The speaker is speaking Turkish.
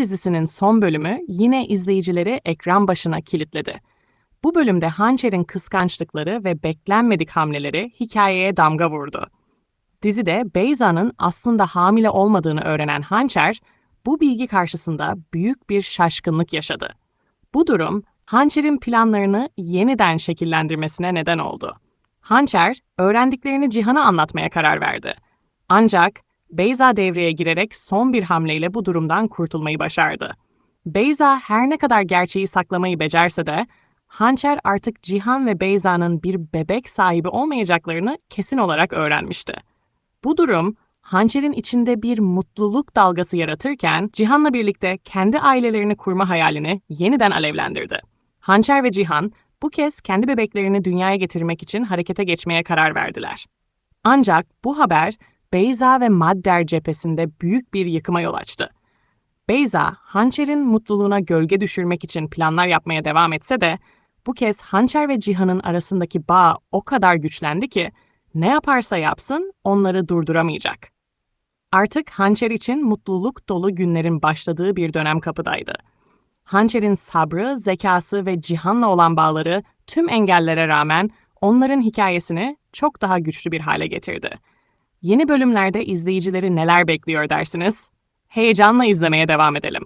dizisinin son bölümü yine izleyicileri ekran başına kilitledi. Bu bölümde Hançer'in kıskançlıkları ve beklenmedik hamleleri hikayeye damga vurdu. Dizide Beyza'nın aslında hamile olmadığını öğrenen Hançer, bu bilgi karşısında büyük bir şaşkınlık yaşadı. Bu durum, Hançer'in planlarını yeniden şekillendirmesine neden oldu. Hançer, öğrendiklerini Cihan'a anlatmaya karar verdi. Ancak Beyza devreye girerek son bir hamleyle bu durumdan kurtulmayı başardı. Beyza her ne kadar gerçeği saklamayı becerse de, Hançer artık Cihan ve Beyza'nın bir bebek sahibi olmayacaklarını kesin olarak öğrenmişti. Bu durum, Hançer'in içinde bir mutluluk dalgası yaratırken, Cihan'la birlikte kendi ailelerini kurma hayalini yeniden alevlendirdi. Hançer ve Cihan, bu kez kendi bebeklerini dünyaya getirmek için harekete geçmeye karar verdiler. Ancak bu haber, Beyza ve Madder cephesinde büyük bir yıkıma yol açtı. Beyza, Hançer'in mutluluğuna gölge düşürmek için planlar yapmaya devam etse de, bu kez Hançer ve Cihan'ın arasındaki bağ o kadar güçlendi ki, ne yaparsa yapsın onları durduramayacak. Artık Hançer için mutluluk dolu günlerin başladığı bir dönem kapıdaydı. Hançer'in sabrı, zekası ve Cihan'la olan bağları tüm engellere rağmen onların hikayesini çok daha güçlü bir hale getirdi. Yeni bölümlerde izleyicileri neler bekliyor dersiniz? Heyecanla izlemeye devam edelim.